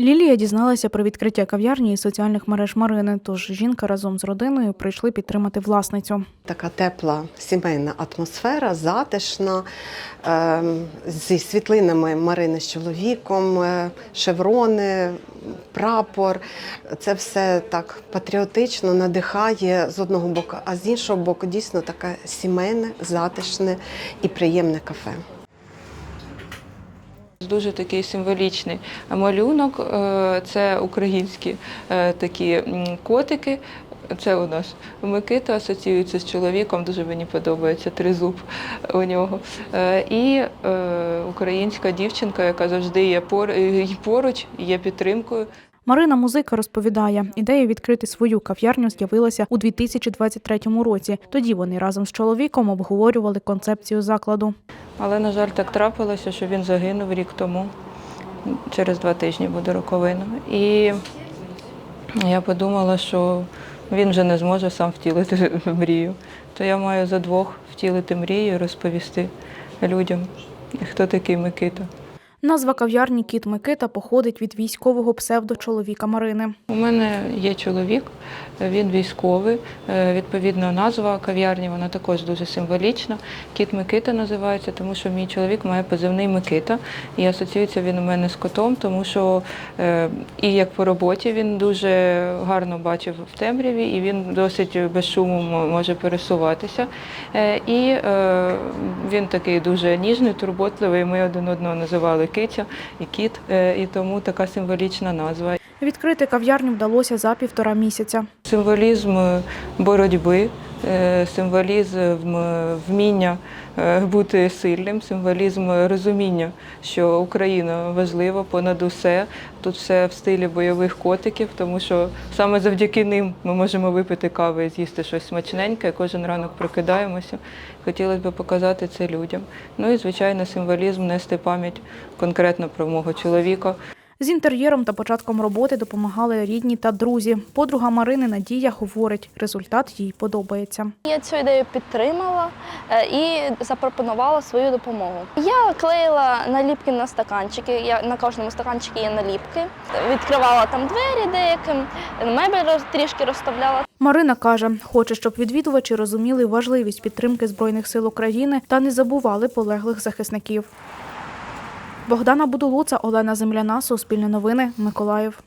Лілія дізналася про відкриття кав'ярні із соціальних мереж Марини. Тож жінка разом з родиною прийшли підтримати власницю. Така тепла сімейна атмосфера, затишна, ем, зі світлинами Марини з чоловіком, е, шеврони, прапор. Це все так патріотично надихає з одного боку, а з іншого боку, дійсно таке сімейне, затишне і приємне кафе. Дуже такий символічний малюнок. е, Це українські е, такі котики. Це у нас Микита асоціюється з чоловіком, дуже мені подобається тризуб у нього. Е, І українська дівчинка, яка завжди є пор- поруч, є підтримкою. Марина музика розповідає, ідея відкрити свою кав'ярню з'явилася у 2023 році. Тоді вони разом з чоловіком обговорювали концепцію закладу. Але, на жаль, так трапилося, що він загинув рік тому. Через два тижні буде роковина. І я подумала, що він вже не зможе сам втілити мрію. То я маю за двох втілити мрію і розповісти людям, хто такий Микита. Назва кав'ярні Кіт Микита походить від військового псевдочоловіка Марини. У мене є чоловік, він військовий. Е, Відповідно, назва кав'ярні вона також дуже символічна. Кіт Микита називається, тому що мій чоловік має позивний Микита. І асоціюється він у мене з котом, тому що е, і як по роботі він дуже гарно бачив в темряві, і він досить без шуму може пересуватися. Е, І він такий дуже ніжний, турботливий. Ми один одного називали киця і кіт, е, і тому така символічна назва. Відкрити кав'ярню вдалося за півтора місяця. Символізм е, боротьби, символізм е, вміння е, бути сильним, символізм розуміння, що Україна важлива понад усе. Тут все в стилі бойових котиків, тому що саме завдяки ним ми можемо випити кави і з'їсти щось смачненьке. Кожен ранок прокидаємося. Хотілося б показати це людям. Ну і звичайно, символізм нести пам'ять конкретно про мого чоловіка. З інтер'єром та початком роботи допомагали рідні та друзі. Подруга Марини Надія говорить, результат їй подобається. Я цю ідею підтримала е, і запропонувала свою допомогу. Я клеїла наліпки на стаканчики. Я на кожному стаканчику є наліпки. Відкривала там двері деяким, мебель трішки розставляла. Марина каже, хоче, щоб відвідувачі розуміли важливість підтримки Збройних сил України та не забували полеглих захисників. Богдана Будулуца, Олена Земляна, Суспільне новини, Миколаїв.